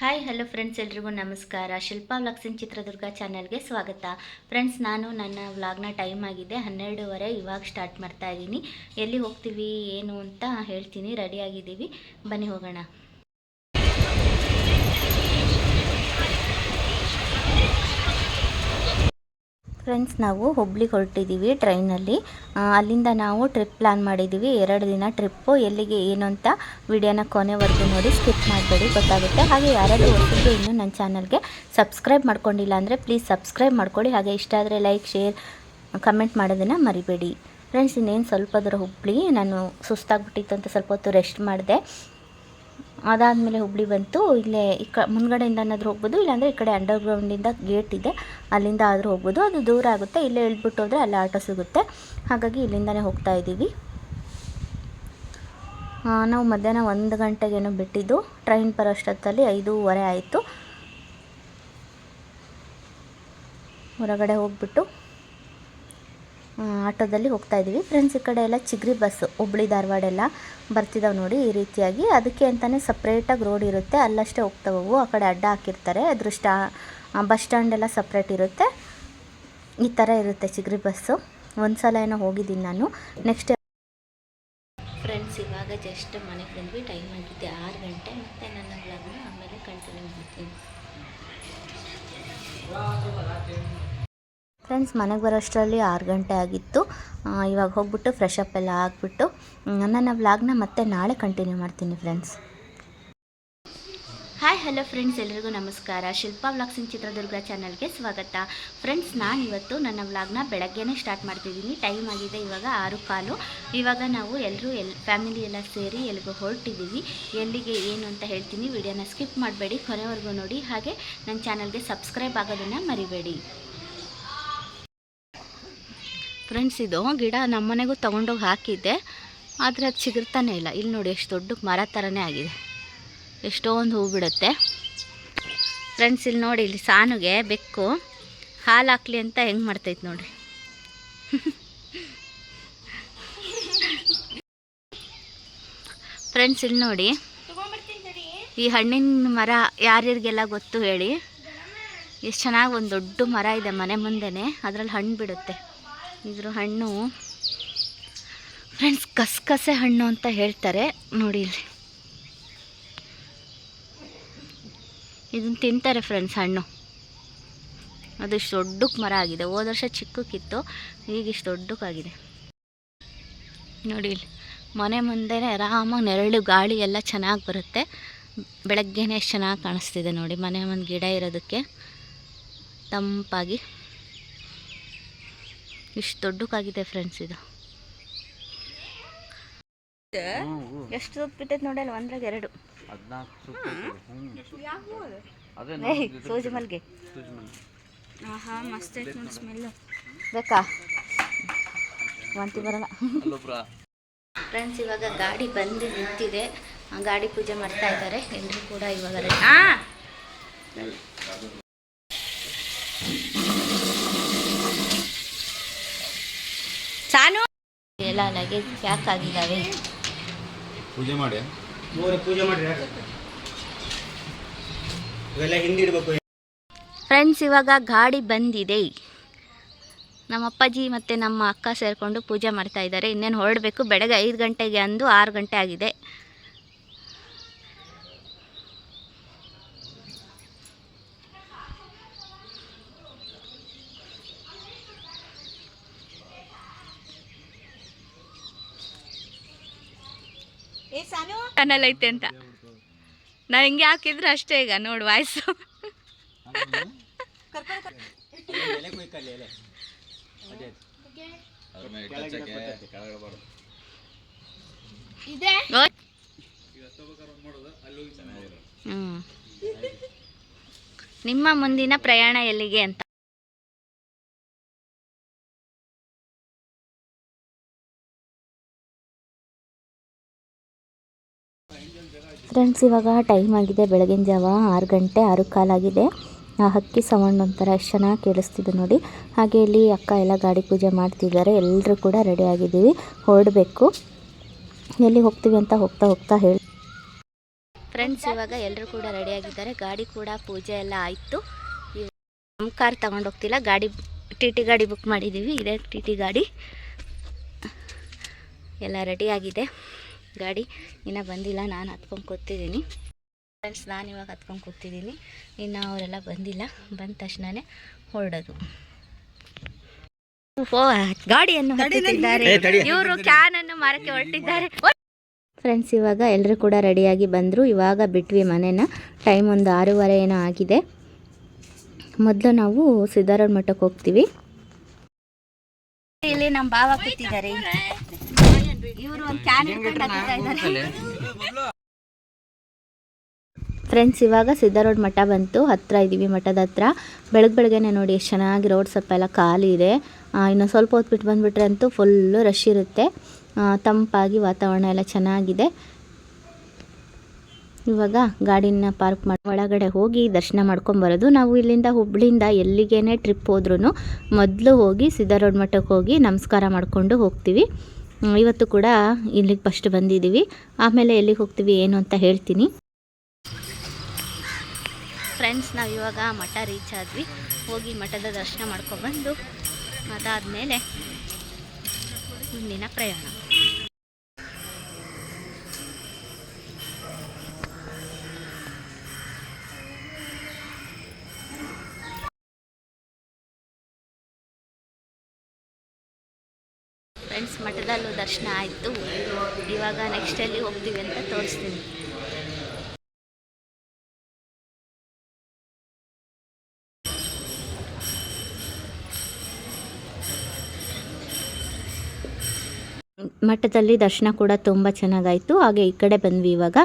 Hi hello friends ಎಲ್ರಿಗೂ ನಮಸ್ಕಾರ. Shilpa vlogs ಇನ್ ಚಿತ್ರದುರ್ಗ ಚಾನಲ್ಗೆ ಸ್ವಾಗತ. ಫ್ರೆಂಡ್ಸ್ ನಾನು ನನ್ನ ವ್ಲಾಗ್ನ ಟೈಮ್ ಆಗಿದೆ. ಹನ್ನೆರಡೂವರೆ ಇವಾಗ ಸ್ಟಾರ್ಟ್ ಮಾಡ್ತಾ ಇದ್ದೀನಿ. ಎಲ್ಲಿ ಹೋಗ್ತೀವಿ, ಏನು ಅಂತ ಹೇಳ್ತೀನಿ. ರೆಡಿ ಆಗಿದ್ದೀವಿ. ಬನ್ನಿ ಹೋಗೋಣ. ಫ್ರೆಂಡ್ಸ್ ನಾವು ಹುಬ್ಳಿಗೆ ಹೊರಟಿದ್ದೀವಿ ಟ್ರೈನಲ್ಲಿ. ಅಲ್ಲಿಂದ ನಾವು ಟ್ರಿಪ್ ಪ್ಲ್ಯಾನ್ ಮಾಡಿದ್ದೀವಿ ಎರಡು ದಿನ ಟ್ರಿಪ್ಪು ಎಲ್ಲಿಗೆ ಏನು ಅಂತ ವಿಡಿಯೋನ ಕೊನೆವರೆಗೂ ನೋಡಿ ಸ್ಕಿಪ್ ಮಾಡಬೇಡಿ, ಗೊತ್ತಾಗುತ್ತೆ. ಹಾಗೆ ಯಾರಾದರೂ ಒಟ್ಟಿಗೆ ಇನ್ನೂ ನನ್ನ ಚಾನಲ್ಗೆ ಸಬ್ಸ್ಕ್ರೈಬ್ ಮಾಡ್ಕೊಂಡಿಲ್ಲ ಅಂದರೆ ಪ್ಲೀಸ್ ಸಬ್ಸ್ಕ್ರೈಬ್ ಮಾಡ್ಕೊಳ್ಳಿ ಹಾಗೆ ಇಷ್ಟ ಆದರೆ ಲೈಕ್ ಶೇರ್ ಕಮೆಂಟ್ ಮಾಡೋದನ್ನು ಮರಿಬೇಡಿ. ಫ್ರೆಂಡ್ಸ್ ಇನ್ನೇನು ಸ್ವಲ್ಪ ದೂರ ಹುಬ್ಳಿ. ನಾನು ಸುಸ್ತಾಗ್ಬಿಟ್ಟಿತ್ತು ಅಂತ ಸ್ವಲ್ಪ ಹೊತ್ತು ರೆಸ್ಟ್ ಮಾಡಿದೆ. ಅದಾದಮೇಲೆ ಹುಬ್ಳಿ ಬಂತು, ಇಲ್ಲೇ ಈ ಕ ಮುಂದ್ಗಡೆಯಿಂದನಾದರೂ ಹೋಗ್ಬೋದು, ಇಲ್ಲಾಂದರೆ ಈ ಕಡೆ ಅಂಡರ್ಗ್ರೌಂಡಿಂದ ಗೇಟ್ ಇದೆ, ಅಲ್ಲಿಂದ ಆದರೂ ಹೋಗ್ಬೋದು, ಅದು ದೂರ ಆಗುತ್ತೆ, ಇಲ್ಲೇ ಇಳ್ಬಿಟ್ಟು ಹೋದರೆ ಅಲ್ಲಿ ಆಟೋ ಸಿಗುತ್ತೆ, ಹಾಗಾಗಿ ಇಲ್ಲಿಂದನೇ ಹೋಗ್ತಾ ಇದ್ದೀವಿ. ನಾವು ಮಧ್ಯಾಹ್ನ ಒಂದು ಗಂಟೆಗೇನೋ ಬಿಟ್ಟಿದ್ದು ಟ್ರೈನ್ ಬರೋಷ್ಟೊತ್ತಲ್ಲಿ ಐದೂವರೆ ಆಯಿತು. ಹೊರಗಡೆ ಹೋಗ್ಬಿಟ್ಟು ಆಟೋದಲ್ಲಿ ಹೋಗ್ತಾ ಇದ್ದೀವಿ. ಫ್ರೆಂಡ್ಸ್ ಈ ಕಡೆ ಎಲ್ಲ ಚಿಗ್ರಿ ಬಸ್ಸು, ಹುಬ್ಳಿ, ಧಾರವಾಡ ಎಲ್ಲ ಬರ್ತಿದ್ದಾವೆ ನೋಡಿ ಈ ರೀತಿಯಾಗಿ. ಅದಕ್ಕೆ ಅಂತಲೇ ಸಪ್ರೇಟಾಗಿ ರೋಡ್ ಇರುತ್ತೆ. ಅಲ್ಲಷ್ಟೇ ಹೋಗ್ತಾವೆ ಅವು ಆ ಕಡೆ ಅಡ್ಡ ಹಾಕಿರ್ತಾರೆ. ಅದ್ರ ಬಸ್ ಸ್ಟ್ಯಾಂಡ್ ಎಲ್ಲ ಸಪ್ರೇಟ್ ಇರುತ್ತೆ. ಈ ಥರ ಇರುತ್ತೆ ಚಿಗ್ರಿ ಬಸ್ಸು. ಒಂದು ಸಲ ಏನೋ ಹೋಗಿದ್ದೀನಿ ನಾನು. ನೆಕ್ಸ್ಟ್ ಫ್ರೆಂಡ್ಸ್ ಇವಾಗ ಜಸ್ಟ್ ಮನೆಗೆ ಬಂದ್ವಿ ಟೈಮ್ ಆಗಿದೆ. ಆರು ಗಂಟೆ ಮತ್ತೆ ನನ್ನ ಬ್ಲಾಗ್ನ ಆಮೇಲೆ ಕಂಟಿನ್ಯೂ ಮಾಡ್ತೀನಿ. ಫ್ರೆಂಡ್ಸ್, ಮನೆಗೆ ಬರೋಷ್ಟರಲ್ಲಿ ಆರು ಗಂಟೆ ಆಗಿತ್ತು. ಇವಾಗ ಹೋಗ್ಬಿಟ್ಟು ಫ್ರೆಶ್ ಅಪ್ ಎಲ್ಲ ಆಗಿಬಿಟ್ಟು ನನ್ನ ವ್ಲಾಗ್ನ ಮತ್ತೆ ನಾಳೆ ಕಂಟಿನ್ಯೂ ಮಾಡ್ತೀನಿ ಫ್ರೆಂಡ್ಸ್. ಹಾಯ್ ಹಲೋ ಫ್ರೆಂಡ್ಸ್ ಎಲ್ರಿಗೂ ನಮಸ್ಕಾರ. ಶಿಲ್ಪಾ ವ್ಲಾಗ್ಸ್ ಇನ್ ಚಿತ್ರದುರ್ಗ ಚಾನಲ್ಗೆ ಸ್ವಾಗತ. ಫ್ರೆಂಡ್ಸ್ ನಾನು ಇವತ್ತು ನನ್ನ ವ್ಲಾಗ್ನ ಬೆಳಗ್ಗೆನೇ ಸ್ಟಾರ್ಟ್ ಮಾಡ್ತಿದ್ದೀನಿ. ಟೈಮ್ ಆಗಿದೆ ಇವಾಗ ಆರು ಕಾಲು. ಇವಾಗ ನಾವು ಎಲ್ಲರೂ ಎಲ್ ಫ್ಯಾಮಿಲಿ ಎಲ್ಲ ಸೇರಿ ಎಲ್ಲಿಗೋ ಹೊರಟಿದ್ದೀವಿ. ಎಲ್ಲಿಗೆ, ಏನು ಅಂತ ಹೇಳ್ತೀನಿ ವಿಡಿಯೋನ ಸ್ಕಿಪ್ ಮಾಡಬೇಡಿ. ಕೊನೆವರೆಗೂ ನೋಡಿ. ಹಾಗೆ ನನ್ನ ಚಾನಲ್ಗೆ ಸಬ್ಸ್ಕ್ರೈಬ್ ಆಗೋದನ್ನು ಮರಿಬೇಡಿ. ಫ್ರೆಂಡ್ಸ್ ಇದು ಗಿಡ ನಮ್ಮನೆಗೂ ತೊಗೊಂಡೋಗಿ ಹಾಕಿದ್ದೆ. ಆದರೆ ಅದು ಚಿಗುರ್ತಾನೆ ಇಲ್ಲ. ಇಲ್ಲಿ ನೋಡಿ ಎಷ್ಟು ದೊಡ್ಡ ಮರ ಥರನೇ ಆಗಿದೆ. ಎಷ್ಟೊಂದು ಹೂ ಬಿಡುತ್ತೆ. ಫ್ರೆಂಡ್ಸ್ ಇಲ್ಲಿ ನೋಡಿ, ಇಲ್ಲಿ ಸಾನುಗೆ ಬೆಕ್ಕು. ಹಾಲು ಹಾಕ್ಲಿ ಅಂತ ಹೆಂಗೆ ಮಾಡ್ತೈತೆ ನೋಡಿ ಫ್ರೆಂಡ್ಸ್ ಇಲ್ಲಿ ನೋಡಿ, ಈ ಹಣ್ಣಿನ ಮರ ಯಾರ್ಯಾರಿಗೆಲ್ಲ ಗೊತ್ತು ಹೇಳಿ. ಎಷ್ಟು ಚೆನ್ನಾಗಿ ಒಂದು ದೊಡ್ಡ ಮರ ಇದೆ ಮನೆ ಮುಂದೆನೇ. ಅದರಲ್ಲಿ ಹಣ್ಣು ಬಿಡುತ್ತೆ. ಇದ್ರ ಹಣ್ಣು. ಫ್ರೆಂಡ್ಸ್ ಕಸಕಸೆ ಹಣ್ಣು ಅಂತ ಹೇಳ್ತಾರೆ. ನೋಡಿ ಇಲ್ಲಿ. ಇದನ್ನು ತಿಂತಾರೆ ಫ್ರೆಂಡ್ಸ್ ಹಣ್ಣು. ಅದು ಇಷ್ಟು ದೊಡ್ಡಕ್ಕೆ ಮರ ಆಗಿದೆ. ಹೋದ ವರ್ಷ ಚಿಕ್ಕಕ್ಕಿತ್ತು. ಈಗ ಇಷ್ಟು ದೊಡ್ಡಕ್ಕಾಗಿದೆ ನೋಡಿ ಇಲ್ಲಿ. ಮನೆ ಮುಂದೆ ಆರಾಮಾಗಿ ನೆರಳು, ಗಾಳಿ ಎಲ್ಲ ಚೆನ್ನಾಗಿ ಬರುತ್ತೆ. ಬೆಳಗ್ಗೆನೇ ಚೆನ್ನಾಗಿ ಕಾಣಿಸ್ತಿದೆ ನೋಡಿ. ಮನೆ ಮುಂದೆ ಗಿಡ ಇರೋದಕ್ಕೆ ತಂಪಾಗಿ. ಇಷ್ಟು ದೊಡ್ಡಕ್ಕಾಗಿದೆ ಫ್ರೆಂಡ್ಸ್ ಇದು. ಎಷ್ಟು ಸೊಪ್ಪು ನೋಡಲ್ಲ ಒಂದ್ರಾಗ ಎರಡು. ಸೂಜಿ ಮಲ್ಗೆ. ಆಹಾ ಮಸ್ತ್ ಐತೆ ನೋಡಿ ಸ್ಮೆಲ್ ಬೇಕಾ? ವಾಂತಿ ಬರಲ್ಲ. ಫ್ರೆಂಡ್ಸ್ ಇವಾಗ ಗಾಡಿ ಬಂದು ನಿಂತಿದೆ. ಗಾಡಿ ಪೂಜೆ ಮಾಡ್ತಾ ಇದ್ದಾರೆ. ಎಲ್ಲರೂ ಕೂಡ ಇವಾಗ ready. ಸಾನು ಎಲ್ಲ ಲಗೇಜ್ ಪ್ಯಾಕ್ ಆಗಿದ್ದಾವೆ. ಪೂಜೆ ಮಾಡಿ. ಮೂರು ಪೂಜೆ ಮಾಡಿ ಇವೆಲ್ಲ ಹಿಂದಿಡ್ಬೇಕು ಫ್ರೆಂಡ್ಸ್ ಇವಾಗ ಗಾಡಿ ಬಂದಿದೆ. ನಮ್ಮ ಅಪ್ಪಾಜಿ ಮತ್ತು ನಮ್ಮ ಅಕ್ಕ ಸೇರಿಕೊಂಡು ಪೂಜೆ ಮಾಡ್ತಾ ಇದ್ದಾರೆ. ಇನ್ನೇನು ಹೊರಡಬೇಕು? ಬೆಳಗ್ಗೆ ಐದು ಗಂಟೆಗೆ ಅಂದು ಆರು ಗಂಟೆ ಆಗಿದೆ. ಚಾನಲ್ ಐತೆ ಅಂತ. ನಾ ಹಿಂಗೆ ಹಾಕಿದ್ರೆ ಅಷ್ಟೇ ಈಗ ನೋಡು ವಾಯ್ಸು. ನಿಮ್ಮ ಮುಂದಿನ ಪ್ರಯಾಣ ಎಲ್ಲಿಗೆ ಅಂತ. ಫ್ರೆಂಡ್ಸ್ ಇವಾಗ ಟೈಮ್ ಆಗಿದೆ. ಬೆಳಗಿನ ಜಾವ ಆರು ಗಂಟೆ, ಆರು ಕಾಲಾಗಿದೆ. ಆ ಹಕ್ಕಿ ಸೌಂಡ್ ಒಂಥರ ಎಷ್ಟು ಚೆನ್ನಾಗಿ ಕೇಳಿಸ್ತಿದೆ ನೋಡಿ. ಹಾಗೆ ಇಲ್ಲಿ ಅಕ್ಕ ಎಲ್ಲ ಗಾಡಿ ಪೂಜೆ ಮಾಡ್ತಿದ್ದಾರೆ. ಎಲ್ಲರೂ ಕೂಡ ರೆಡಿ ಆಗಿದ್ದೀವಿ. ಹೊರಡಬೇಕು. ಎಲ್ಲಿ ಹೋಗ್ತೀವಿ ಅಂತ ಹೋಗ್ತಾ ಹೋಗ್ತಾ ಹೇಳಿ. ಫ್ರೆಂಡ್ಸ್ ಇವಾಗ ಎಲ್ಲರೂ ಕೂಡ ರೆಡಿಯಾಗಿದ್ದಾರೆ ಗಾಡಿ ಕೂಡ ಪೂಜೆ ಎಲ್ಲ ಆಯಿತು. ನಮ್ಮ ಕಾರ್ ತಗೊಂಡು ಹೋಗ್ತಿಲ್ಲ. ಗಾಡಿ, ಟಿ ಟಿ ಗಾಡಿ ಬುಕ್ ಮಾಡಿದ್ದೀವಿ. ಇದೇ ಟಿ ಟಿ ಗಾಡಿ. ಎಲ್ಲ ರೆಡಿಯಾಗಿದೆ ಗಾಡಿ ಇನ್ನೂ ಬಂದಿಲ್ಲ ನಾನು ಹತ್ಕೊಂಡು ಕೂತಿದ್ದೀನಿ. ಫ್ರೆಂಡ್ಸ್ ನಾನು ಇವಾಗ ಹತ್ಕೊಂಡು ಕೂತಿದ್ದೀನಿ. ಇನ್ನು ಅವರೆಲ್ಲ ಬಂದಿಲ್ಲ ಬಂದ ತಕ್ಷಣವೇ ಹೊರಡೋದು. ಓ ಗಾಡಿಯನ್ನು ಇವರು ಕ್ಯಾನ್ ಅನ್ನು ಮಾರಕ್ಕೆ ಹೊರಟಿದ್ದಾರೆ. ಫ್ರೆಂಡ್ಸ್ ಇವಾಗ ಎಲ್ಲರೂ ಕೂಡ ರೆಡಿಯಾಗಿ ಬಂದರು. ಇವಾಗ ಬಿಟ್ವಿ ಮನೇನ. ಟೈಮ್ ಒಂದು ಆರೂವರೆ ಏನೋ ಆಗಿದೆ. ಮೊದಲು ನಾವು ಸಿದ್ದಾರೂಢ ಮಠಕ್ಕೆ ಹೋಗ್ತೀವಿ. ಇಲ್ಲಿ ನಮ್ಮ ಬಾವ ಕೂತಿದ್ದಾರೆ. ಇವರು ಒಂದು ಕ್ಯಾನ್ ಇಟ್ಕೊಂಡು ಹತ್ತುತ್ತಾ ಇದ್ದಾರೆ. ಫ್ರೆಂಡ್ಸ್ ಇವಾಗ ಸಿದ್ದಾರೋಡ್ ಮಠ ಬಂತು. ಹತ್ತಿರ ಇದ್ದೀವಿ ಮಠದ ಹತ್ರ. ಬೆಳಗ್ಗೆ ಬೆಳಗ್ಗೆನೆ ನೋಡಿ ಎಷ್ಟು ಚೆನ್ನಾಗಿ ರೋಡ್ ಸ್ವಲ್ಪ ಎಲ್ಲ ಖಾಲಿ ಇದೆ. ಇನ್ನು ಸ್ವಲ್ಪ ಹೊತ್ತು ಬಿಟ್ಟು ಬಂದುಬಿಟ್ರೆ ಅಂತೂ ಫುಲ್ಲು ರಶ್ ಇರುತ್ತೆ. ತಂಪಾಗಿ ವಾತಾವರಣ ಎಲ್ಲ ಚೆನ್ನಾಗಿದೆ. ಇವಾಗ ಗಾಡಿನ ಪಾರ್ಕ್ ಮಾಡಿ ಒಳಗಡೆ ಹೋಗಿ ದರ್ಶನ ಮಾಡ್ಕೊಂಬರೋದು ನಾವು ಇಲ್ಲಿಂದ ಹುಬ್ಳಿಂದ ಎಲ್ಲಿಗೇನೆ ಟ್ರಿಪ್ ಹೋದ್ರೂ ಮೊದಲು ಹೋಗಿ ಸಿದ್ದಾರೋಡ್ ಮಠಕ್ಕೆ ಹೋಗಿ ನಮಸ್ಕಾರ ಮಾಡಿಕೊಂಡು ಹೋಗ್ತೀವಿ. ಇವತ್ತು ಕೂಡ ಇಲ್ಲಿಗೆ ಫಸ್ಟ್ ಬಂದಿದ್ದೀವಿ ಆಮೇಲೆ ಎಲ್ಲಿಗೆ ಹೋಗ್ತೀವಿ, ಏನು ಅಂತ ಹೇಳ್ತೀನಿ. ಫ್ರೆಂಡ್ಸ್ ನಾವು ಇವಾಗ ಮಠ ರೀಚ್ ಆದ್ವಿ. ಹೋಗಿ ಮಠದ ದರ್ಶನ ಮಾಡ್ಕೊಬಂದು ಅದಾದಮೇಲೆ ಮುಂದಿನ ಪ್ರಯಾಣ. ಮಠದಲ್ಲೂ ದರ್ಶನ ಆಯಿತು. ಇವಾಗ ನೆಕ್ಸ್ಟ್ ಅಲ್ಲಿ ಹೋಗ್ತೀವಿ ಅಂತ ತೋರಿಸ್ತೀನಿ. ಮಠದಲ್ಲಿ ದರ್ಶನ ಕೂಡ ತುಂಬ ಚೆನ್ನಾಗಾಯಿತು. ಹಾಗೆ ಈ ಕಡೆ ಬಂದ್ವಿ ಇವಾಗ.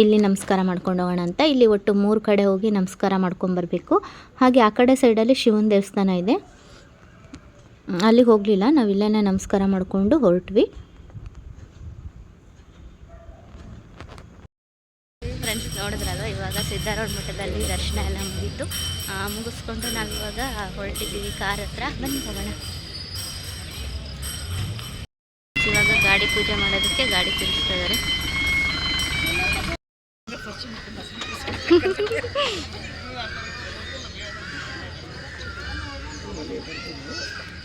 ಇಲ್ಲಿ ನಮಸ್ಕಾರ ಮಾಡ್ಕೊಂಡು ಹೋಗೋಣ ಅಂತ. ಇಲ್ಲಿ ಒಟ್ಟು ಮೂರು ಕಡೆ ಹೋಗಿ ನಮಸ್ಕಾರ ಮಾಡ್ಕೊಂಬರ್ಬೇಕು. ಹಾಗೆ ಆ ಕಡೆ ಸೈಡಲ್ಲಿ ಶಿವನ ದೇವಸ್ಥಾನ ಇದೆ. ಅಲ್ಲಿಗೆ ಹೋಗಲಿಲ್ಲ. ನಾವು ಇಲ್ಲೇ ನಮಸ್ಕಾರ ಮಾಡಿಕೊಂಡು ಹೊರಟ್ವಿ. ಫ್ರೆಂಡ್ಸ್ ನೋಡಿದ್ರಲ್ಲ, ಇವಾಗ ಸಿದ್ದಾರೂಢ ಮಠದಲ್ಲಿ ದರ್ಶನ ಎಲ್ಲ ಮುಗೀತು. ಮುಗಿಸ್ಕೊಂಡು ನಾವು ಇವಾಗ ಹೊರಟಿದ್ದೀವಿ ಕಾರ್ ಹತ್ರ. ಬನ್ನಿ ಹೋಗೋಣ. ಇವಾಗ ಗಾಡಿ ಪೂಜೆ ಮಾಡೋದಕ್ಕೆ ಗಾಡಿ ತಿರುಗಿಸ್ತಾ ಇದ್ದಾರೆ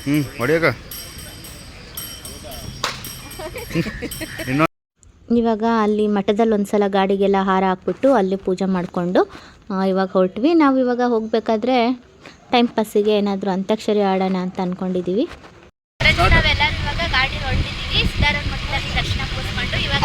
ಹ್ಞೂ ಹೊಡಿಯಕ ಇವಾಗ ಅಲ್ಲಿ ಮಠದಲ್ಲಿ ಒಂದ್ಸಲ ಗಾಡಿಗೆಲ್ಲ ಹಾರ ಹಾಕ್ಬಿಟ್ಟು ಅಲ್ಲಿ ಪೂಜೆ ಮಾಡಿಕೊಂಡು ಇವಾಗ ಹೊರಟ್ವಿ. ನಾವು ಇವಾಗ ಹೋಗಬೇಕಾದ್ರೆ ಟೈಮ್ ಪಾಸಿಗೆ ಏನಾದರೂ ಅಂತ್ಯಾಕ್ಷರಿ ಆಡೋಣ ಅಂತ ಅಂದ್ಕೊಂಡಿದ್ದೀವಿ ನಾವೆಲ್ಲರೂ ಇವಾಗ ಗಾಡಿ ಹೊರಟಿದ್ದೀವಿ ಸಿದ್ದಾರೂಢ ಮಠದಲ್ಲಿ ದರ್ಶನ ಕೂತ್ಕೊಂಡು ಇವಾಗ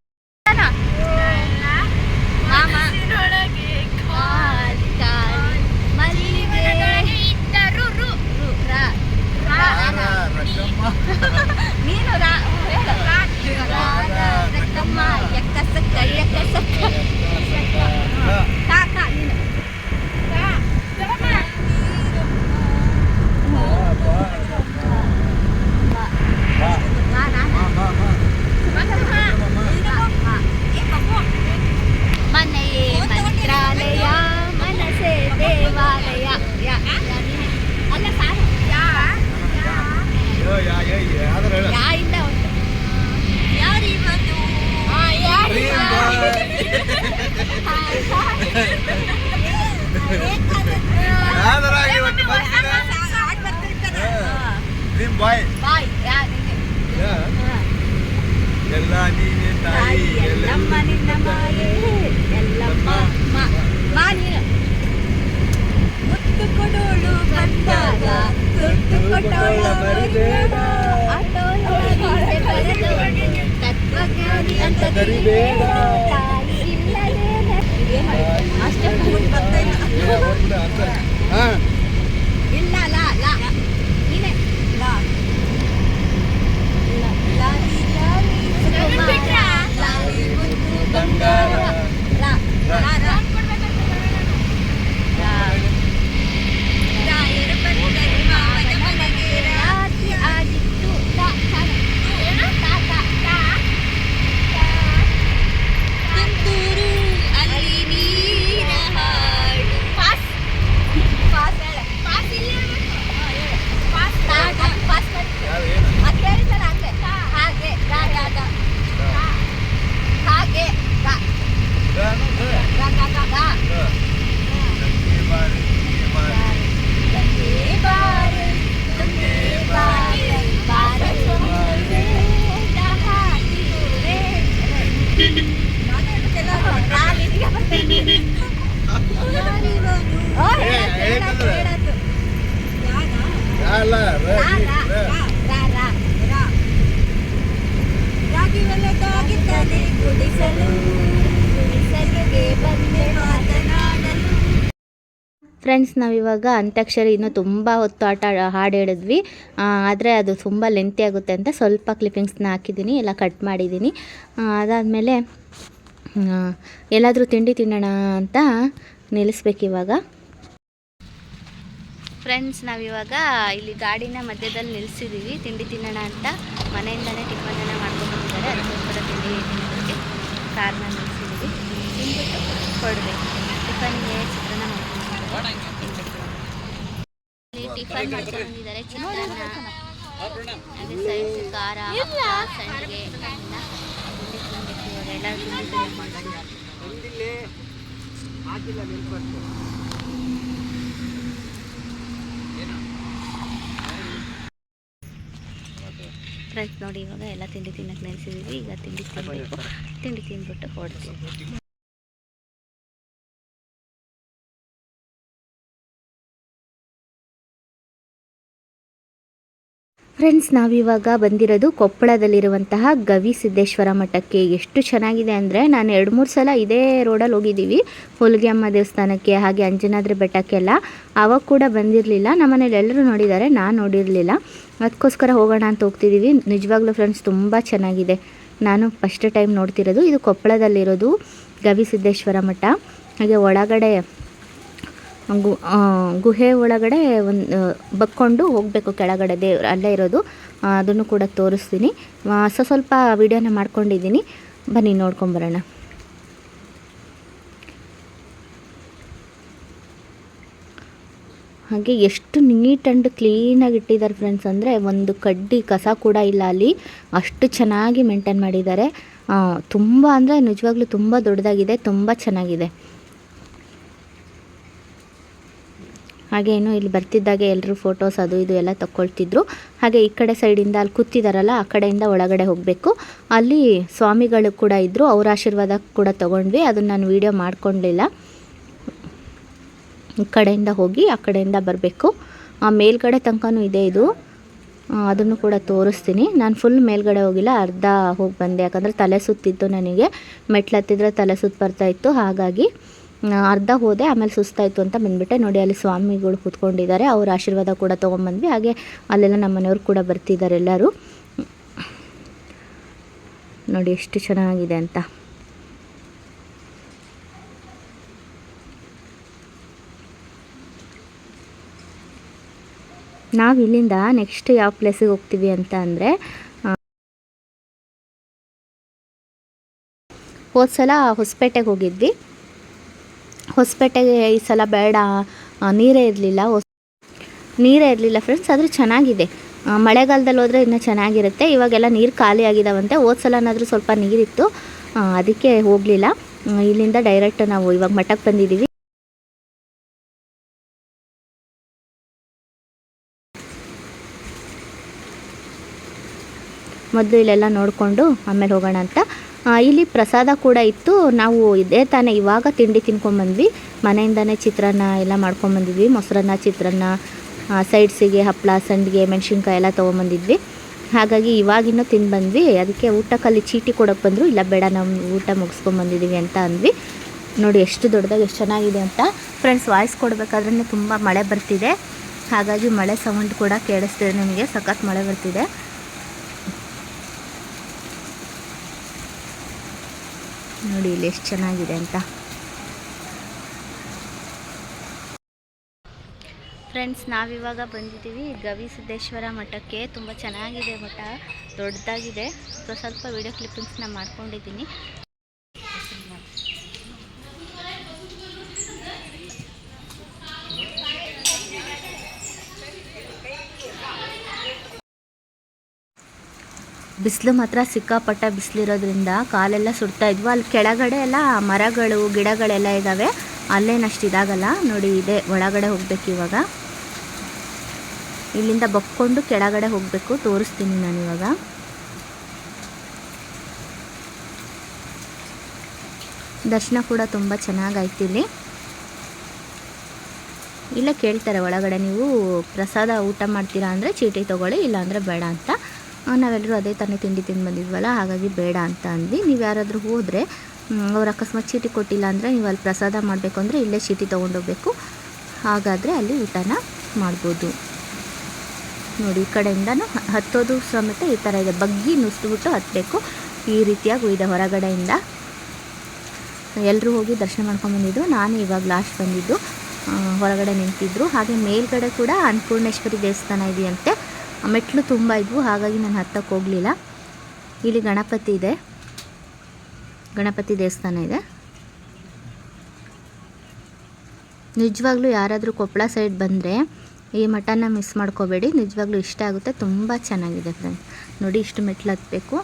ಫ್ರೆಂಡ್ಸ್ ನಾವಿವಾಗ ಅಂತ್ಯಾಕ್ಷರಿ ಇನ್ನೂ ತುಂಬ ಹೊತ್ತು ಆಟ ಹಾಡು ಹೇಳಿದ್ವಿ. ಆದರೆ ಅದು ತುಂಬ ಲೆಂತಿ ಆಗುತ್ತೆ ಅಂತ ಸ್ವಲ್ಪ ಕ್ಲಿಪ್ಪಿಂಗ್ಸ್ನ ಹಾಕಿದ್ದೀನಿ, ಎಲ್ಲ ಕಟ್ ಮಾಡಿದ್ದೀನಿ. ಅದಾದಮೇಲೆ ಎಲ್ಲಾದರೂ ತಿಂಡಿ ತಿನ್ನೋಣ ಅಂತ ನಿಲ್ಲಿಸ್ಬೇಕು ಇವಾಗ. ಫ್ರೆಂಡ್ಸ್ ನಾವಿವಾಗ ಇಲ್ಲಿ ಗಾಡಿನ ಮಧ್ಯದಲ್ಲಿ ನಿಲ್ಲಿಸಿದ್ದೀವಿ ತಿಂಡಿ ತಿನ್ನೋಣ ಅಂತ ಮನೆಯಿಂದನೇ ಟಿಫನನ್ನು ಮಾಡ್ಕೊಂಡು ಬಂದಿದ್ದಾರೆ ಅದಕ್ಕೋಸ್ಕರ ತಿಂಡಿ ತಿನ್ನೋದಕ್ಕೆ ಕಾರ್ನ ನಿಲ್ಲಿಸಿದ್ದೀವಿ ತಿಂದ್ಬಿಟ್ಟು ಹೊರಡ್ಬೇಕು ಟಿಫನ್ಗೆ ಚಿತ್ರಾನ್ನ ಮಾಡ್ಕೊಂಡು ಇಲ್ಲಿ ಟಿಫನ್ ಮಾಡ್ಕೊಂಡಿದ್ದಾರೆ ಚಿತ್ರಾನ್ನ ಹಾಗೆ ಸೈಡ್ಸ್ ಖಾರ ಸಂಡಿಗೆ ತಿನ್ಬೇಕು ತಿನ್ಬೇಕು ನೋಡಿ ಇವಾಗ ಎಲ್ಲ ತಿಂಡಿ ತಿನ್ನಕ್ಕೆ ನೆನೆಸಿದ್ದೀವಿ ಈಗ ತಿಂಡಿ ತಿನ್ನಬೇಕು ತಿಂಡಿ ತಿಂದ್ಬಿಟ್ಟು ಹೊಡ್ತೀವಿ. ಫ್ರೆಂಡ್ಸ್, ನಾವಿವಾಗ ಬಂದಿರೋದು ಕೊಪ್ಪಳದಲ್ಲಿರುವಂತಹ ಗವಿ ಸಿದ್ದೇಶ್ವರ ಮಠಕ್ಕೆ. ಎಷ್ಟು ಚೆನ್ನಾಗಿದೆ ಅಂದರೆ ನಾನು ಎರಡು ಮೂರು ಸಲ ಇದೇ ರೋಡಲ್ಲಿ ಹೋಗಿದ್ದೀವಿ. ಹುಲ್ಗೆಮ್ಮ ದೇವಸ್ಥಾನಕ್ಕೆ, ಹಾಗೆ ಅಂಜನಾದ್ರಿ ಬೆಟ್ಟಕ್ಕೆಲ್ಲ ಆವಾಗ ಕೂಡ ಬಂದಿರಲಿಲ್ಲ. ನಮ್ಮನೇಲಿ ಎಲ್ಲರೂ ನೋಡಿದ್ದಾರೆ, ನಾನು ನೋಡಿರಲಿಲ್ಲ. ಅದಕ್ಕೋಸ್ಕರ ಹೋಗೋಣ ಅಂತ ಹೋಗ್ತಿದ್ದೀವಿ. ನಿಜವಾಗ್ಲೂ ಫ್ರೆಂಡ್ಸ್, ತುಂಬ ಚೆನ್ನಾಗಿದೆ. ನಾನು ಫಸ್ಟ್ ಟೈಮ್ ನೋಡ್ತಿರೋದು ಇದು ಕೊಪ್ಪಳದಲ್ಲಿರೋದು ಗವಿ ಸಿದ್ದೇಶ್ವರ ಮಠ. ಹಾಗೆ ಒಳಗಡೆ ಗು ಗುಹೆ ಒಳಗಡೆ ಒಂದು ಬಕ್ಕೊಂಡು ಹೋಗಬೇಕು ಕೆಳಗಡೆ ದೇವ್ರು, ಅಲ್ಲೇ ಇರೋದು. ಅದನ್ನು ಕೂಡ ತೋರಿಸ್ತೀನಿ. ಸೊ ಸ್ವಲ್ಪ ವಿಡಿಯೋನ ಮಾಡ್ಕೊಂಡಿದ್ದೀನಿ. ಬನ್ನಿ ನೋಡ್ಕೊಂಬರೋಣ ಹಾಗೆ ಎಷ್ಟು ನೀಟ್ ಆ್ಯಂಡ್ ಕ್ಲೀನಾಗಿ ಇಟ್ಟಿದ್ದಾರೆ ಫ್ರೆಂಡ್ಸ್. ಅಂದರೆ ಒಂದು ಕಡ್ಡಿ, ಕಸ ಕೂಡ ಇಲ್ಲ ಅಲ್ಲಿ. ಅಷ್ಟು ಚೆನ್ನಾಗಿ ಮೇಂಟೈನ್ ಮಾಡಿದ್ದಾರೆ. ತುಂಬ ಅಂದರೆ ನಿಜವಾಗ್ಲೂ ತುಂಬ ದೊಡ್ಡದಾಗಿದೆ, ತುಂಬ ಚೆನ್ನಾಗಿದೆ. ಹಾಗೆ ಏನು ಇಲ್ಲಿ ಬರ್ತಿದ್ದಾಗೆ ಎಲ್ಲರೂ ಫೋಟೋಸ್ ಅದು ಇದು ಎಲ್ಲ ತಕ್ಕೊಳ್ತಿದ್ರು. ಹಾಗೆ ಈ ಕಡೆ ಸೈಡಿಂದ ಅಲ್ಲಿ ಕೂತಿದಾರಲ್ಲ, ಆ ಕಡೆಯಿಂದ ಒಳಗಡೆ ಹೋಗಬೇಕು. ಅಲ್ಲಿ ಸ್ವಾಮಿಗಳು ಕೂಡ ಇದ್ದರು ಅವ್ರ ಆಶೀರ್ವಾದ ಕೂಡ ತೊಗೊಂಡ್ವಿ. ಅದನ್ನು ನಾನು ವೀಡಿಯೋ ಮಾಡಿಕೊಂಡಿಲ್ಲ. ಈ ಕಡೆಯಿಂದ ಹೋಗಿ, ಆ ಕಡೆಯಿಂದ ಬರಬೇಕು. ಆ ಮೇಲ್ಗಡೆ ತನಕನೂ ಇದೆ ಇದು. ಅದನ್ನು ಕೂಡ ತೋರಿಸ್ತೀನಿ. ನಾನು ಫುಲ್ ಮೇಲ್ಗಡೆ ಹೋಗಿಲ್ಲ, ಅರ್ಧ ಹೋಗಿ ಬಂದೆ. ಯಾಕಂದರೆ ತಲೆ ಸುತ್ತಿತ್ತು ನನಗೆ. ಮೆಟ್ಲು ಹತ್ತಿದ್ರೆ ತಲೆ ಸುತ್ತು ಬರ್ತಾಯಿತ್ತು ಹಾಗಾಗಿ ಅರ್ಧ ಹೋದೆ, ಆಮೇಲೆ ಸುಸ್ತಾಯಿತು ಅಂತ ಬಂದುಬಿಟ್ಟೆ. ನೋಡಿ, ಅಲ್ಲಿ ಸ್ವಾಮಿಗಳು ಕೂತ್ಕೊಂಡಿದ್ದಾರೆ. ಅವ್ರ ಆಶೀರ್ವಾದ ಕೂಡ ತೊಗೊಂಬಂದ್ವಿ. ಹಾಗೆ ಅಲ್ಲೆಲ್ಲ ನಮ್ಮ ಮನೆಯವ್ರು ಕೂಡ ಬರ್ತಿದ್ದಾರೆ ಎಲ್ಲರೂ. ನೋಡಿ, ಎಷ್ಟು ಚೆನ್ನಾಗಿದೆ ಅಂತ. ನಾವು ಇಲ್ಲಿಂದ ನೆಕ್ಸ್ಟ್ ಯಾವ ಪ್ಲೇಸಿಗೆ ಹೋಗ್ತೀವಿ ಅಂತ ಅಂದರೆ ಹೋದ ಸಲ ಹೊಸಪೇಟೆಗೆ ಹೋಗಿದ್ವಿ. ಹೊಸಪೇಟೆಗೆ ಈ ಸಲ ಬೇಡ. ನೀರೇ ಇರಲಿಲ್ಲ. ನೀರೇ ಇರಲಿಲ್ಲ ಫ್ರೆಂಡ್ಸ್ ಆದರೆ ಚೆನ್ನಾಗಿದೆ. ಮಳೆಗಾಲದಲ್ಲಿ ಹೋದರೆ ಇನ್ನೂ ಚೆನ್ನಾಗಿರುತ್ತೆ. ಇವಾಗೆಲ್ಲ ನೀರು ಖಾಲಿ ಆಗಿದಾವಂತೆ. ಹೋದ ಸಲನಾದರೂ ಸ್ವಲ್ಪ ನೀರಿತ್ತು. ಅದಕ್ಕೆ ಹೋಗಲಿಲ್ಲ. ಇಲ್ಲಿಂದ ಡೈರೆಕ್ಟ್ ನಾವು ಇವಾಗ ಮಠಕ್ಕೆ ಬಂದಿದ್ದೀವಿ ಮೊದಲು ಇಲ್ಲೆಲ್ಲ ನೋಡಿಕೊಂಡು ಆಮೇಲೆ ಹೋಗೋಣ ಅಂತ. ಇಲ್ಲಿ ಪ್ರಸಾದ ಕೂಡ ಇತ್ತು. ನಾವು ಇದೇ ತಾನೇ ಇವಾಗ ತಿಂಡಿ ತಿನ್ಕೊಂಬಂದ್ವಿ. ಮನೆಯಿಂದನೇ ಚಿತ್ರಾನ್ನ ಎಲ್ಲ ಮಾಡ್ಕೊಂಬಂದಿದ್ವಿ. ಮೊಸರನ್ನ, ಚಿತ್ರಾನ್ನ ಸೈಡ್ಸಿಗೆ ಹಪ್ಪಳ ಸಂಡಿಗೆ, ಮೆಣಸಿನ್ಕಾಯಿ ಎಲ್ಲ ತೊಗೊಂಬಂದಿದ್ವಿ. ಹಾಗಾಗಿ ಇವಾಗಿನ್ನೂ ತಿಂದು ಬಂದ್ವಿ ಅದಕ್ಕೆ ಊಟಕ್ಕಲ್ಲಿ ಚೀಟಿ ಕೊಡೋಕೆ ಬಂದರು. ಇಲ್ಲ, ಬೇಡ, ನಾವು ಊಟ ಮುಗಿಸ್ಕೊಂಬಂದಿದ್ದೀವಿ ಅಂತ ಅಂದ್ವಿ. ನೋಡಿ, ಎಷ್ಟು ದೊಡ್ಡದಾಗಿ, ಎಷ್ಟು ಚೆನ್ನಾಗಿದೆ ಅಂತ. ಫ್ರೆಂಡ್ಸ್ ವಾಯ್ಸ್ ಕೊಡಬೇಕಾದ್ರೆ ತುಂಬ ಮಳೆ ಬರ್ತಿದೆ. ಹಾಗಾಗಿ ಮಳೆ ಸೌಂಡ್ ಕೂಡ ಕೇಳಿಸ್ತಿದೆ ನಿಮಗೆ. ಸಖತ್ ಮಳೆ ಬರ್ತಿದೆ. ನೋಡಿ ಇಲ್ಲಿ ಎಷ್ಟು ಚೆನ್ನಾಗಿದೆ ಅಂತ. ಫ್ರೆಂಡ್ಸ್ ನಾವಿವಾಗ ಬಂದಿದ್ದೀವಿ ಗವಿಸಿದ್ದೇಶ್ವರ ಮಠಕ್ಕೆ. ತುಂಬ ಚೆನ್ನಾಗಿದೆ ಮಠ, ದೊಡ್ಡದಾಗಿದೆ. ಸೊ ಸ್ವಲ್ಪ ವಿಡಿಯೋ ಕ್ಲಿಪ್ಪಿಂಗ್ಸ್ನ ಮಾಡ್ಕೊಂಡಿದ್ದೀನಿ. ಬಿಸಿಲು ಮಾತ್ರ ಸಿಕ್ಕಾಪಟ್ಟ ಬಿಸಿಲಿರೋದ್ರಿಂದ ಕಾಲೆಲ್ಲ ಸುಡ್ತಾ ಇದ್ವು. ಅಲ್ಲಿ ಕೆಳಗಡೆ ಎಲ್ಲ ಮರಗಳು, ಗಿಡಗಳೆಲ್ಲ ಇದ್ದಾವೆ ಅಲ್ಲೇನಷ್ಟು ಇದಾಗಲ್ಲ. ನೋಡಿ, ಇದೆ. ಒಳಗಡೆ ಹೋಗ್ಬೇಕು ಇವಾಗ. ಇಲ್ಲಿಂದ ಬಕ್ಕೊಂಡು ಕೆಳಗಡೆ ಹೋಗಬೇಕು. ತೋರಿಸ್ತೀನಿ ನಾನು ಇವಾಗ. ದರ್ಶನ ಕೂಡ ತುಂಬ ಚೆನ್ನಾಗಾಯ್ತು ಇಲ್ಲಿ. ಇಲ್ಲ ಕೇಳ್ತಾರೆ ಒಳಗಡೆ ನೀವು ಪ್ರಸಾದ ಊಟ ಮಾಡ್ತೀರಾ ಅಂದರೆ ಚೀಟಿ ತೊಗೊಳ್ಳಿ, ಇಲ್ಲಾಂದರೆ ಬೇಡ ಅಂತ. ನಾವೆಲ್ಲರೂ ಅದೇ ತಾನೇ ತಿಂಡಿ ತಿಂದು ಬಂದಿದ್ವಲ್ಲ, ಹಾಗಾಗಿ ಬೇಡ ಅಂತ ಅಂದ್ವಿ. ನೀವು ಯಾರಾದರೂ ಹೋದರೆ ಅವ್ರು ಅಕಸ್ಮಾತ್ ಚೀಟಿ ಕೊಟ್ಟಿಲ್ಲ ಅಂದರೆ ನೀವು ಅಲ್ಲಿ ಪ್ರಸಾದ ಮಾಡಬೇಕು ಅಂದರೆ ಇಲ್ಲೇ ಚೀಟಿ ತೊಗೊಂಡೋಗ್ಬೇಕು. ಹಾಗಾದರೆ ಅಲ್ಲಿ ಊಟನ ಮಾಡ್ಬೋದು. ನೋಡಿ, ಈ ಕಡೆಯಿಂದನೂ ಹತ್ತೋದು ಸಮೇತ ಈ ಥರ ಇದೆ. ಬಗ್ಗಿ ನುಸ್ದುಬಿಟ್ಟು ಹತ್ತಬೇಕು ಈ ರೀತಿಯಾಗಿ ಇದೆ ಹೊರಗಡೆಯಿಂದ. ಎಲ್ಲರೂ ಹೋಗಿ ದರ್ಶನ ಮಾಡ್ಕೊಂಬಂದಿದ್ದು ನಾನು ಇವಾಗ ಲಾಸ್ಟ್ ಬಂದಿದ್ದು. ಹೊರಗಡೆ ನಿಂತಿದ್ರು. ಹಾಗೆ ಮೇಲ್ಗಡೆ ಕೂಡ ಅನ್ನಪೂರ್ಣೇಶ್ವರಿ ದೇವಸ್ಥಾನ ಇದೆಯಂತೆ. ಮೆಟ್ಲು ತುಂಬ ಇದ್ವು, ಹಾಗಾಗಿ ನಾನು ಹತ್ತಕ್ಕೆ ಹೋಗಲಿಲ್ಲ. ಇಲ್ಲಿ ಗಣಪತಿ ಇದೆ. ಗಣಪತಿ ದೇವಸ್ಥಾನ ಇದೆ. ನಿಜವಾಗ್ಲೂ ಯಾರಾದರೂ ಕೊಪ್ಪಳ ಸೈಡ್ ಬಂದರೆ ಈ ಮಠನ ಮಿಸ್ ಮಾಡ್ಕೋಬೇಡಿ. ನಿಜವಾಗ್ಲೂ ಇಷ್ಟ ಆಗುತ್ತೆ. ತುಂಬ ಚೆನ್ನಾಗಿದೆ ಫ್ರೆಂಡ್ಸ್ ನೋಡಿ ಇಷ್ಟು ಮೆಟ್ಲು ಹತ್ತಬೇಕು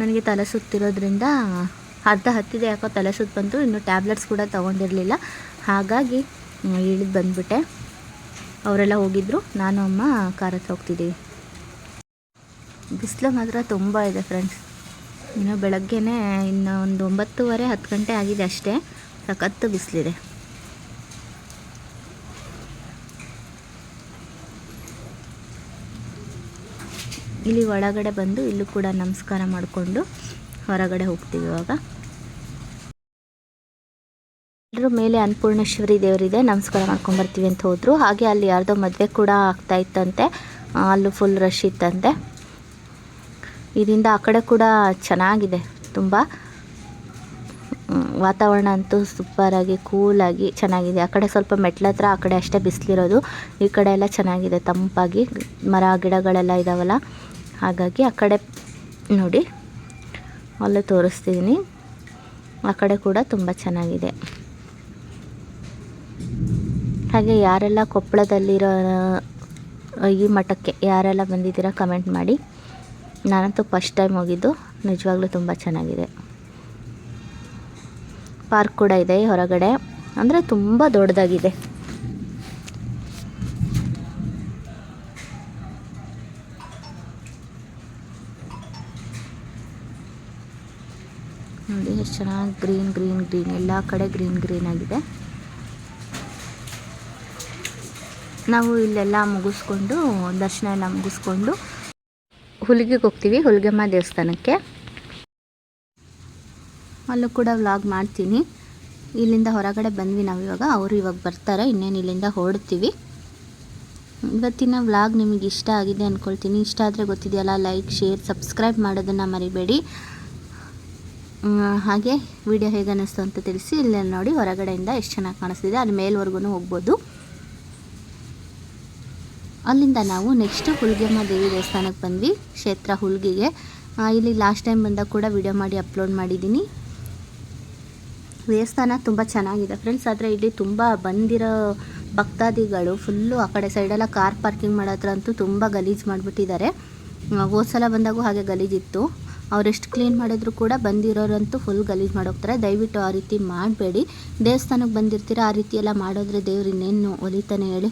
ನನಗೆ ತಲೆ ಸುತ್ತಿರೋದ್ರಿಂದ ಅರ್ಧ ಹತ್ತಿದೆ, ಯಾಕೋ ತಲೆ ಸುತ್ತು ಬಂತು. ಇನ್ನು ಟ್ಯಾಬ್ಲೆಟ್ಸ್ ಕೂಡ ತೊಗೊಂಡಿರಲಿಲ್ಲ. ಹಾಗಾಗಿ ಇಳಿದು ಬಂದುಬಿಟ್ಟೆ. ಅವರೆಲ್ಲ ಹೋಗಿದ್ರು. ನಾನು, ಅಮ್ಮ, ಕಾರ್ ಹತ್ರ ಹೋಗ್ತಿದ್ದೀವಿ. ಬಿಸಿಲು ಮಾತ್ರ ತುಂಬ ಇದೆ ಫ್ರೆಂಡ್ಸ್ ಇನ್ನು ಬೆಳಗ್ಗೆನೇ ಇನ್ನು ಒಂದು ಒಂಬತ್ತುವರೆ, ಹತ್ತು ಗಂಟೆ ಆಗಿದೆ ಅಷ್ಟೇ. ಸಖತ್ತು ಬಿಸಿಲಿದೆ. ಇಲ್ಲಿ ಒಳಗಡೆ ಬಂದು ಇಲ್ಲೂ ಕೂಡ ನಮಸ್ಕಾರ ಮಾಡಿಕೊಂಡು ಹೊರಗಡೆ ಹೋಗ್ತೀವಿ ಇವಾಗ. ಎಲ್ಲರೂ ಮೇಲೆ ಅನ್ನಪೂರ್ಣೇಶ್ವರಿ ದೇವರಿದೆ. ನಮಸ್ಕಾರ ಮಾಡ್ಕೊಂಡು ಬರ್ತೀವಿ ಅಂತ ಹೋದರು. ಹಾಗೆ ಅಲ್ಲಿ ಯಾರ್ದೋ ಮದುವೆ ಕೂಡ ಆಗ್ತಾ ಇತ್ತಂತೆ. ಅಲ್ಲೂ ಫುಲ್ ರಶ್ ಇತ್ತಂತೆ. ಇದರಿಂದ ಆ ಕಡೆ ಕೂಡ ಚೆನ್ನಾಗಿದೆ ತುಂಬ. ವಾತಾವರಣ ಅಂತೂ ಸೂಪರಾಗಿ ಕೂಲಾಗಿ ಚೆನ್ನಾಗಿದೆ. ಆ ಕಡೆ ಸ್ವಲ್ಪ ಮೆಟ್ಲ ಹತ್ರ, ಆ ಕಡೆ ಅಷ್ಟೇ ಬಿಸಿಲಿರೋದು. ಈ ಕಡೆ ಎಲ್ಲ ಚೆನ್ನಾಗಿದೆ, ತಂಪಾಗಿ. ಮರ, ಗಿಡಗಳೆಲ್ಲ ಇದಾವಲ್ಲ. ಹಾಗಾಗಿ ಆ ಕಡೆ ನೋಡಿ, ಅಲ್ಲೇ ತೋರಿಸ್ತಿದ್ದೀನಿ ಆ ಕಡೆ ಕೂಡ ತುಂಬ ಚೆನ್ನಾಗಿದೆ. ಹಾಗೆ ಯಾರೆಲ್ಲ ಕೊಪ್ಪಳದಲ್ಲಿರೋ ಈ ಮಠಕ್ಕೆ ಯಾರೆಲ್ಲ ಬಂದಿದ್ದೀರಾ ಕಮೆಂಟ್ ಮಾಡಿ. ನಾನಂತೂ ಫಸ್ಟ್ ಟೈಮ್ ಹೋಗಿದ್ದು, ನಿಜವಾಗ್ಲೂ ತುಂಬ ಚೆನ್ನಾಗಿದೆ. ಪಾರ್ಕ್ ಕೂಡ ಇದೆ ಹೊರಗಡೆ, ಅಂದರೆ ತುಂಬ ದೊಡ್ಡದಾಗಿದೆ. ನೋಡಿ, ಎಷ್ಟು ಚೆನ್ನಾಗಿ ಗ್ರೀನ್ ಗ್ರೀನ್ ಗ್ರೀನ್ ಎಲ್ಲ ಕಡೆ ಗ್ರೀನ್ ಗ್ರೀನ್ ಆಗಿದೆ. ನಾವು ಇಲ್ಲೆಲ್ಲ ಮುಗಿಸ್ಕೊಂಡು ದರ್ಶನ ಎಲ್ಲ ಮುಗಿಸ್ಕೊಂಡು ಹುಲಿಗೆಗೆ ಹೋಗ್ತೀವಿ ಹುಲಿಗೆಮ್ಮ ದೇವಸ್ಥಾನಕ್ಕೆ. ಅಲ್ಲೂ ಕೂಡ ವ್ಲಾಗ್ ಮಾಡ್ತೀನಿ. ಇಲ್ಲಿಂದ ಹೊರಗಡೆ ಬಂದ್ವಿ ನಾವು ಇವಾಗ. ಅವರು ಇವಾಗ ಬರ್ತಾರೆ ಇನ್ನೇನು ಇಲ್ಲಿಂದ ಹೊರಡ್ತೀವಿ. ಇವತ್ತಿನ ವ್ಲಾಗ್ ನಿಮಗೆ ಇಷ್ಟ ಆಗಿದೆ ಅಂದ್ಕೊಳ್ತೀನಿ ಇಷ್ಟ ಆದರೆ ಗೊತ್ತಿದೆಯಲ್ಲ ಲೈಕ್ ಶೇರ್ ಸಬ್ಸ್ಕ್ರೈಬ್ ಮಾಡೋದನ್ನು ಮರಿಬೇಡಿ. ಹಾಗೆ ವಿಡಿಯೋ ಹೇಗೆ ಅನ್ನಿಸ್ತು ಅಂತ ತಿಳಿಸಿ ಇಲ್ಲೇ ನೋಡಿ ಹೊರಗಡೆಯಿಂದ ಎಷ್ಟು ಚೆನ್ನಾಗಿ ಕಾಣಿಸ್ತಿದೆ ಅಲ್ಲಿ ಮೇಲ್ವರೆಗೂ ಹೋಗ್ಬೋದು. ಅಲ್ಲಿಂದ ನಾವು ನೆಕ್ಸ್ಟ್ ಹುಲ್ಗೆಮ್ಮ ದೇವಿ ದೇವಸ್ಥಾನಕ್ಕೆ ಬಂದ್ವಿ, ಕ್ಷೇತ್ರ ಹುಲ್ಗಿಗೆ. ಇಲ್ಲಿ ಲಾಸ್ಟ್ ಟೈಮ್ ಬಂದಾಗ ಕೂಡ ವಿಡಿಯೋ ಮಾಡಿ ಅಪ್ಲೋಡ್ ಮಾಡಿದ್ದೀನಿ. ದೇವಸ್ಥಾನ ತುಂಬ ಚೆನ್ನಾಗಿದೆ ಫ್ರೆಂಡ್ಸ್ ಆದರೆ ಇಲ್ಲಿ ತುಂಬ ಬಂದಿರೋ ಭಕ್ತಾದಿಗಳು ಫುಲ್ಲು ಆ ಕಡೆ ಸೈಡೆಲ್ಲ ಕಾರ್ ಪಾರ್ಕಿಂಗ್ ಮಾಡೋ ಹತ್ರ ಅಂತೂ ತುಂಬ ಗಲೀಜು ಮಾಡಿಬಿಟ್ಟಿದ್ದಾರೆ. ಸಲ ಬಂದಾಗೂ ಹಾಗೆ ಗಲೀಜಿತ್ತು ಅವರೆಷ್ಟು ಕ್ಲೀನ್ ಮಾಡಿದ್ರು ಕೂಡ ಬಂದಿರೋರಂತೂ ಫುಲ್ ಗಲೀಜು ಮಾಡೋಗ್ತಾರೆ ದಯವಿಟ್ಟು ಆ ರೀತಿ ಮಾಡಬೇಡಿ. ದೇವಸ್ಥಾನಕ್ಕೆ ಬಂದಿರ್ತೀರ, ಆ ರೀತಿ ಎಲ್ಲ ಮಾಡಿದ್ರೆ ದೇವ್ರು ಇನ್ನೇನು ಒಲಿತಾನೆ ಹೇಳಿ.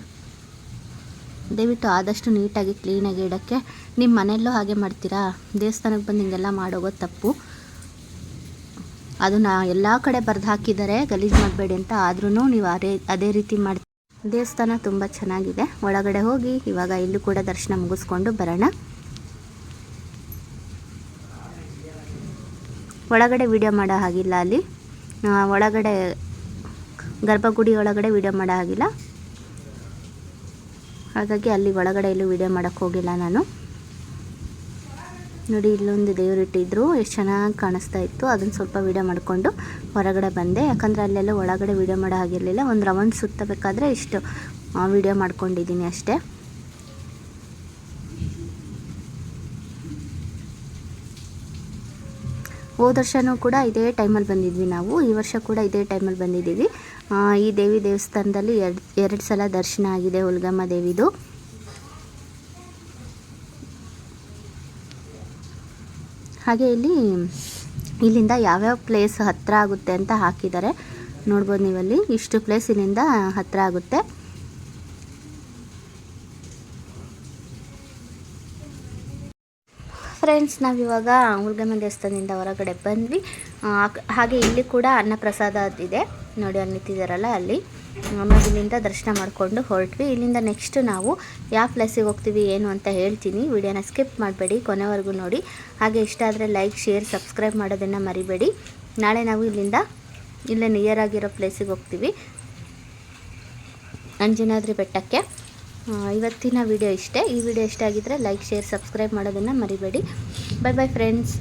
ದಯವಿಟ್ಟು ಆದಷ್ಟು ನೀಟಾಗಿ ಕ್ಲೀನಾಗಿ ಇಡೋಕ್ಕೆ ನಿಮ್ಮ ಮನೆಯಲ್ಲೂ ಹಾಗೆ ಮಾಡ್ತೀರಾ? ದೇವಸ್ಥಾನಕ್ಕೆ ಬಂದು ಹಿಂಗೆಲ್ಲ ಮಾಡೋಗೋದು ತಪ್ಪು. ಅದನ್ನು ಎಲ್ಲ ಕಡೆ ಬರೆದು ಹಾಕಿದ್ದಾರೆ ಗಲೀಜು ಮಾಡಬೇಡಿ ಅಂತ ಆದ್ರೂ ನೀವು ಅದೇ ಅದೇ ರೀತಿ ಮಾಡಿ ದೇವಸ್ಥಾನ ತುಂಬ ಚೆನ್ನಾಗಿದೆ. ಒಳಗಡೆ ಹೋಗಿ ಇವಾಗ ಇಲ್ಲೂ ಕೂಡ ದರ್ಶನ ಮುಗಿಸ್ಕೊಂಡು ಬರೋಣ. ಒಳಗಡೆ ವಿಡಿಯೋ ಮಾಡೋ ಹಾಗಿಲ್ಲ ಅಲ್ಲಿ. ಒಳಗಡೆ ಗರ್ಭಗುಡಿ ಒಳಗಡೆ ವಿಡಿಯೋ ಮಾಡೋ ಹಾಗಿಲ್ಲ. ಹಾಗಾಗಿ ಅಲ್ಲಿ ಒಳಗಡೆ ಎಲ್ಲೂ ವೀಡಿಯೋ ಮಾಡೋಕ್ಕೆ ಹೋಗಿಲ್ಲ ನಾನು. ನೋಡಿ, ಇಲ್ಲೊಂದು ದೇವರಿಟ್ಟಿದ್ರು ಎಷ್ಟು ಚೆನ್ನಾಗಿ ಕಾಣಿಸ್ತಾ ಇತ್ತು. ಅದನ್ನು ಸ್ವಲ್ಪ ವೀಡಿಯೋ ಮಾಡಿಕೊಂಡು ಹೊರಗಡೆ ಬಂದೆ. ಯಾಕಂದರೆ ಅಲ್ಲೆಲ್ಲ ಒಳಗಡೆ ವಿಡಿಯೋ ಮಾಡೋ ಹಾಗಿರಲಿಲ್ಲ. ಒಂದು ರೌಂಡ್ ಸುತ್ತಬೇಕಾದ್ರೆ ಇಷ್ಟು ವಿಡಿಯೋ ಮಾಡ್ಕೊಂಡಿದ್ದೀನಿ ಅಷ್ಟೇ. ಹೋದ ವರ್ಷವೂ ಕೂಡ ಇದೇ ಟೈಮಲ್ಲಿ ಬಂದಿದ್ವಿ ನಾವು. ಈ ವರ್ಷ ಕೂಡ ಇದೇ ಟೈಮಲ್ಲಿ ಬಂದಿದ್ದೀವಿ. ಈ ದೇವಿ ದೇವಸ್ಥಾನದಲ್ಲಿ ಎರಡು ಎರಡು ಸಲ ದರ್ಶನ ಆಗಿದೆ ಹುಲ್ಗಮ್ಮ ದೇವಿದು. ಹಾಗೆ ಇಲ್ಲಿ, ಇಲ್ಲಿಂದ ಯಾವ್ಯಾವ ಪ್ಲೇಸ್ ಹತ್ತಿರ ಆಗುತ್ತೆ ಅಂತ ಹಾಕಿದ್ದಾರೆ. ನೋಡ್ಬೋದು ನೀವಲ್ಲಿ, ಇಷ್ಟು ಪ್ಲೇಸ್ ಇಲ್ಲಿಂದ ಹತ್ತಿರ ಆಗುತ್ತೆ. ಫ್ರೆಂಡ್ಸ್ ನಾವಿವಾಗ ಹುಲ್ಗಮ್ಮ ದೇವಸ್ಥಾನದಿಂದ ಹೊರಗಡೆ ಬಂದ್ವಿ. ಹಾಗೆ ಇಲ್ಲಿ ಕೂಡ ಅನ್ನಪ್ರಸಾದ ಇದೆ. ನೋಡಿ, ಅಲ್ಲಿ ನಿಂತಿದ್ದಾರಲ್ಲ ಅಲ್ಲಿ. ಆಮೇಲೆ ಇಲ್ಲಿಂದ ದರ್ಶನ ಮಾಡಿಕೊಂಡು ಹೊರಟ್ವಿ. ಇಲ್ಲಿಂದ ನೆಕ್ಸ್ಟ್ ನಾವು ಯಾವ ಪ್ಲೇಸಿಗೆ ಹೋಗ್ತೀವಿ, ಏನು ಅಂತ ಹೇಳ್ತೀನಿ. ವಿಡಿಯೋನ ಸ್ಕಿಪ್ ಮಾಡಬೇಡಿ, ಕೊನೆವರೆಗೂ ನೋಡಿ. ಹಾಗೆ ಇಷ್ಟ ಆದರೆ ಲೈಕ್ ಶೇರ್ ಸಬ್ಸ್ಕ್ರೈಬ್ ಮಾಡೋದನ್ನು ಮರಿಬೇಡಿ. ನಾಳೆ ನಾವು ಇಲ್ಲಿಂದ, ಇಲ್ಲೇ ನಿಯರ್ ಆಗಿರೋ ಪ್ಲೇಸಿಗೆ ಹೋಗ್ತೀವಿ. ಅಂಜನಾದ್ರಿ ಬೆಟ್ಟಕ್ಕೆ. ಇವತ್ತಿನ ವಿಡಿಯೋ ಇಷ್ಟೇ. ಈ ವಿಡಿಯೋ ಇಷ್ಟ ಆಗಿದ್ದರೆ ಲೈಕ್ ಶೇರ್ ಸಬ್ಸ್ಕ್ರೈಬ್ ಮಾಡೋದನ್ನು ಮರಿಬೇಡಿ. Bye bye friends